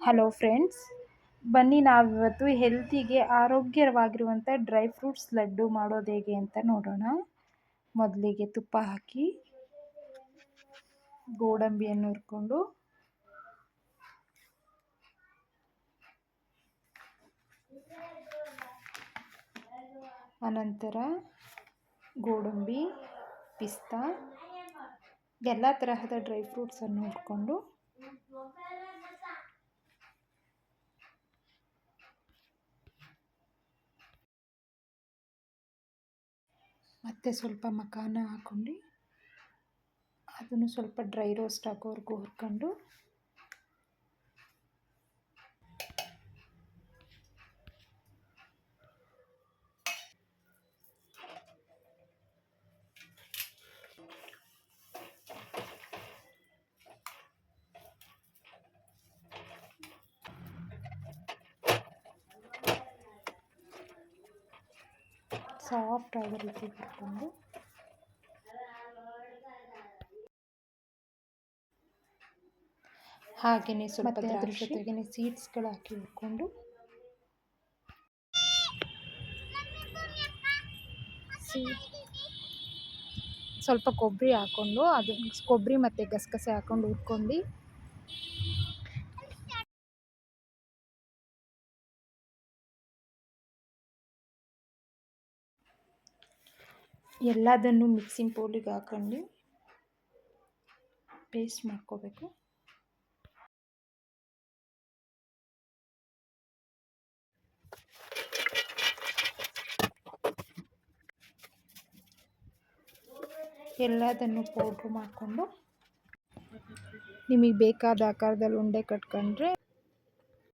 Hello friends ಬನ್ನಿ ನಾವಿವತ್ತು ಹೆಲ್ತಿಗೆ ಆರೋಗ್ಯವಾಗಿರುವಂಥ ಡ್ರೈ ಫ್ರೂಟ್ಸ್ ಲಡ್ಡು ಮಾಡೋದು ಹೇಗೆ ಅಂತ ನೋಡೋಣ. ಮೊದಲಿಗೆ ತುಪ್ಪ ಹಾಕಿ, ಗೋಡಂಬಿಯನ್ನು ಹುರ್ಕೊಂಡು, ಅನಂತರ ಗೋಡಂಬಿ, ಪಿಸ್ತಾ, ಎಲ್ಲ ತರಹದ ಡ್ರೈ ಫ್ರೂಟ್ಸನ್ನು ಹುರ್ಕೊಂಡು ಮತ್ತು ಸ್ವಲ್ಪ ಮಖಾನ ಹಾಕ್ಕೊಂಡು ಅದನ್ನು ಸ್ವಲ್ಪ ಡ್ರೈ ರೋಸ್ಟ್ ಆಗೋವರೆಗೂ ಹುರ್ಕೊಂಡು ಸಾಫ್ಟ್ ಆಗೋ ರೀತಿ ಹುರ್ಕೊಂಡು ಹಾಗೆಯೇ ಸ್ವಲ್ಪ ಅದ್ರ ಜೊತೆಗೆ ಸೀಡ್ಸ್ಗಳು ಹಾಕಿ ಹುರ್ಕೊಂಡು ಸ್ವಲ್ಪ ಕೊಬ್ಬರಿ ಹಾಕ್ಕೊಂಡು ಅದು ಕೊಬ್ಬರಿ ಮತ್ತು ಗಸಗಸೆ ಹಾಕ್ಕೊಂಡು ಹುರ್ಕೊಂಡು ಎಲ್ಲದನ್ನು ಮಿಕ್ಸಿಂಗ್ ಬೌಲಿಗೆ ಹಾಕೊಂಡು ಪೇಸ್ಟ್ ಮಾಡ್ಕೋಬೇಕು. ಎಲ್ಲದನ್ನು ಪೌಡ್ರು ಮಾಡಿಕೊಂಡು ನಿಮಗೆ ಬೇಕಾದ ಆಕಾರದಲ್ಲಿ ಉಂಡೆ ಕಟ್ಕೊಂಡ್ರೆ